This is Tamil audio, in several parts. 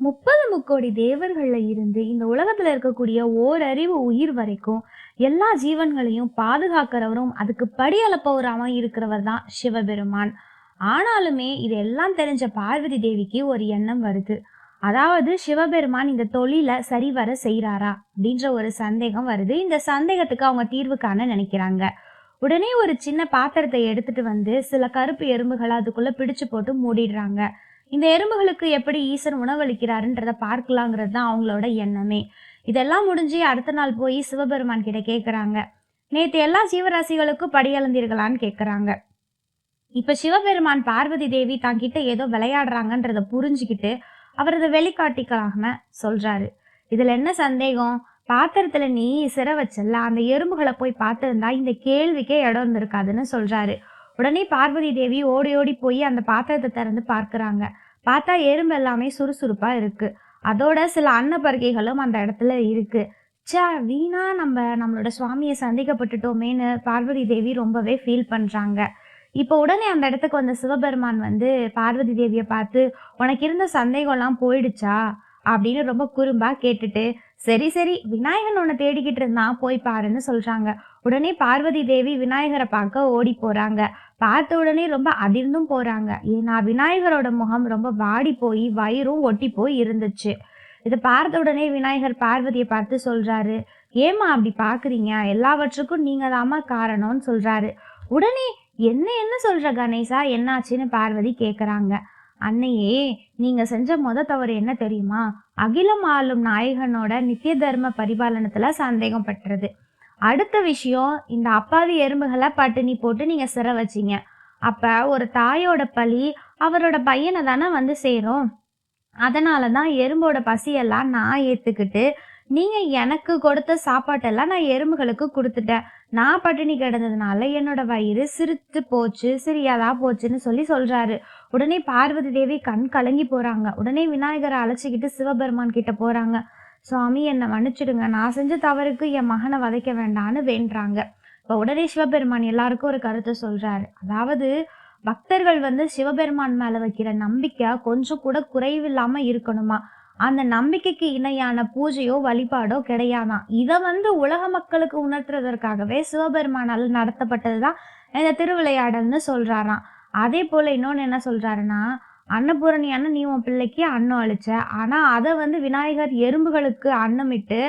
முப்பது முக்கோடி தேவர்கள்ல இருந்து இந்த உலகத்துல இருக்கக்கூடிய ஓரறிவு உயிர் வரைக்கும் எல்லா ஜீவன்களையும் பாதுகாக்கிறவரும் அதுக்கு படி அளப்பவராகவும் இருக்கிறவர் தான் சிவபெருமான். ஆனாலுமே இதெல்லாம் தெரிஞ்ச பார்வதி தேவிக்கு ஒரு எண்ணம் வருது. அதாவது சிவபெருமான் இந்த தொழிலை சரிவர செய்கிறாரா அப்படின்ற ஒரு சந்தேகம் வருது. இந்த சந்தேகத்துக்கு அவங்க தீர்வு காண நினைக்கிறாங்க. உடனே ஒரு சின்ன பாத்திரத்தை எடுத்துட்டு வந்து சில கருப்பு எறும்புகளை அதுக்குள்ள பிடிச்சு போட்டு மூடிடுறாங்க. இந்த எறும்புகளுக்கு எப்படி ஈசன் உணவளிக்கிறாருன்றத பார்க்கலாங்கிறது தான் அவங்களோட எண்ணமே. இதெல்லாம் முடிஞ்சு அடுத்த நாள் போய் சிவபெருமான் கிட்ட கேட்குறாங்க நேற்று எல்லா ஜீவராசிகளுக்கும் படியளந்தீர்களான்னு கேட்குறாங்க இப்போ சிவபெருமான் பார்வதி தேவி தங்கிட்ட ஏதோ விளையாடுறாங்கன்றத புரிஞ்சுக்கிட்டு அவரது வெளிக்காட்டிக்கலாம சொல்றாரு. இதுல என்ன சந்தேகம்? பாத்திரத்துல நீ சிற வச்சல அந்த எறும்புகளை போய் பார்த்திருந்தா இந்த கேள்விக்கே இடம் இருந்திருக்காதுன்னு சொல்றாரு. உடனே பார்வதி தேவி ஓடி ஓடி போய் அந்த பாத்திரத்தை திறந்து பார்க்குறாங்க. பார்த்தா எறும்பு எல்லாமே சுறுசுறுப்பாக இருக்குது அதோட சில அன்னப்பருக்கைகளும் அந்த இடத்துல இருக்குது ச்சே வீணா நம்ம நம்மளோட சுவாமியை சந்திக்கப்பட்டுட்டோமேன்னு பார்வதி தேவி ரொம்பவே ஃபீல் பண்ணுறாங்க இப்போ உடனே அந்த இடத்துக்கு வந்த சிவபெருமான் வந்து பார்வதி தேவியை பார்த்து உனக்கு இருந்த சந்தேகம்லாம் போயிடுச்சா? அப்படின்னு ரொம்ப குறும்பாக கேட்டுட்டு சரி சரி விநாயகன் உன்னை தேடிக்கிட்டு இருந்தான் போய் பாருன்னு சொல்றாங்க. உடனே பார்வதி தேவி விநாயகரை பார்க்க ஓடி போறாங்க. பார்த்த உடனே ரொம்ப அதிர்ந்தும் போறாங்க. ஏன்னா விநாயகரோட முகம் ரொம்ப வாடி போய் வயிறும் ஒட்டி போய் இருந்துச்சு. இதை பார்த்த உடனே விநாயகர் பார்வதியை பார்த்து சொல்றாரு ஏமா அப்படி பாக்குறீங்க எல்லாவற்றுக்கும் நீங்க தாமா காரணம்னு சொல்றாரு. உடனே என்ன என்ன சொல்ற கணேசா? என்னாச்சுன்னு பார்வதி கேக்குறாங்க. அன்னையே நீங்க செஞ்ச முத தவறு என்ன தெரியுமா? அகிலம் ஆளும் நாயகனோட நித்திய தர்ம பரிபாலனத்துல சந்தேகம் பட்டுறது. அடுத்த விஷயம் இந்த அப்பாவி எறும்புகளை பட்டினி போட்டு நீங்க சிற வச்சிங்க. அப்ப ஒரு தாயோட பழி அவரோட பையனை தானே வந்து சேரும். அதனால தான் எறும்போட பசியெல்லாம் நான் ஏத்துக்கிட்டு நீங்கள் எனக்கு கொடுத்த சாப்பாட்டெல்லாம் நான் எறும்புகளுக்கு கொடுத்துட்டேன். நான் பட்டினி கிடந்ததுனால என்னோட வயிறு சிரித்து போச்சு சிரியாதா போச்சுன்னு சொல்லி சொல்கிறாரு உடனே பார்வதி தேவி கண் கலங்கி போகிறாங்க உடனே விநாயகரை அழைச்சிக்கிட்டு சிவபெருமான் கிட்ட போகிறாங்க சுவாமி என்னை மன்னிச்சிடுங்க. நான் செஞ்ச தவறுக்கு என் மகனை வதைக்க வேண்டான்னு வேண்டுறாங்க. இப்போ உடனே சிவபெருமான் எல்லாருக்கும் ஒரு கருத்தை சொல்கிறாரு அதாவது பக்தர்கள் வந்து சிவபெருமான் மேலே வைக்கிற நம்பிக்கை கொஞ்சம் கூட குறைவில்லாமல் இருக்கணுமா? அந்த நம்பிக்கைக்கு இணையான பூஜையோ வழிபாடோ கிடையாதாம் இதை வந்து உலக மக்களுக்கு உணர்த்துறதற்காகவே சிவபெருமானால் நடத்தப்பட்டது தான் இந்த திருவிளையாடல்னு சொல்கிறாராம் அதே போல் இன்னொன்று என்ன சொல்கிறாருன்னா அன்னபூரணியான நீ உன் பிள்ளைக்கு அன்னம் அழிச்ச ஆனால் அதை வந்து விநாயகர் எறும்புகளுக்கு அன்னமிட்டு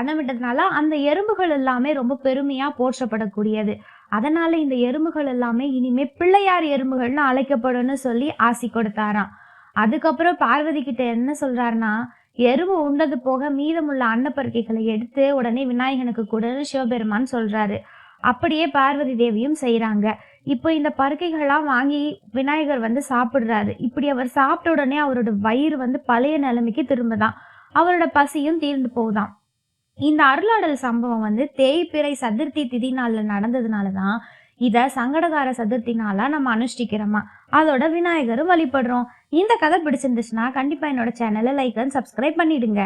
அன்னமிட்டதுனால அந்த எறும்புகள் எல்லாமே ரொம்ப பெருமையாக போற்றப்படக்கூடியது. அதனால இந்த எறும்புகள் எல்லாமே இனிமே பிள்ளையார் எறும்புகள்னு அழைக்கப்படும்னு சொல்லி ஆசி கொடுத்தாராம். அதுக்கப்புறம் பார்வதி கிட்ட என்ன சொல்றாருன்னா எருவு உண்டது போக மீதமுள்ள அன்னப்பருக்கைகளை எடுத்து உடனே விநாயகனுக்கு கொடுன்னு சிவபெருமான் சொல்றாரு. அப்படியே பார்வதி தேவியும் செய்யறாங்க இப்போ இந்த பருக்கைகள்லாம் வாங்கி விநாயகர் வந்து சாப்பிடுறாரு. இப்படி அவர் சாப்பிட்ட உடனே அவரோட வயிறு வந்து பழைய நிலைமைக்கு திரும்புதான். அவரோட பசியும் தீர்ந்து போகுதாம் இந்த அருளாடல் சம்பவம் வந்து தேய்பிறை சதுர்த்தி திதி நாளில் நடந்ததுனால தான் இதை சங்கடகார சதுர்த்தி நம்ம அனுஷ்டிக்கிறோமா? அதோட விநாயகரும் வழிபடுறோம். இந்த கதை பிடிச்சிருந்துச்சுன்னா கண்டிப்பா என்னோட சேனலை லைக் அண்ட் சப்ஸ்கிரைப் பண்ணிடுங்க.